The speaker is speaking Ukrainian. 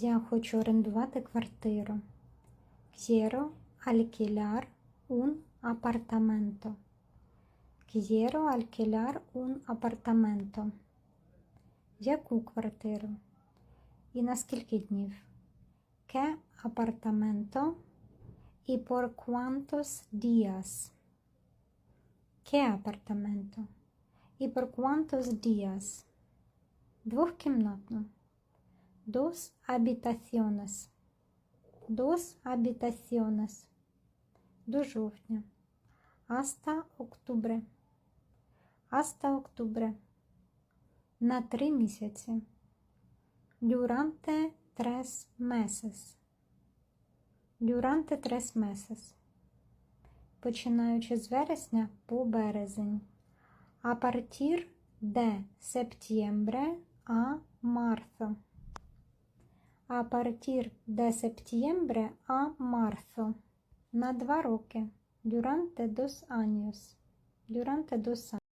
Я хочу орендувати квартиру. Quiero alquilar un apartamento. Quiero alquilar un apartamento. Яку квартиру? І на скільки днів? ¿Qué apartamento? ¿Y por cuántos días? ¿Qué apartamento? ¿Y por cuántos días? Двохкімнатну. Dos habitaciones. Dos habitaciones. До жовтня. Hasta octubre. Hasta octubre. На три місяці. Durante tres meses. Durante tres meses. Починаючи з вересня по березень. A partir de septiembre a marzo. A partir de septiembre a marzo. На два роки. Durante dos años. Durante dos años.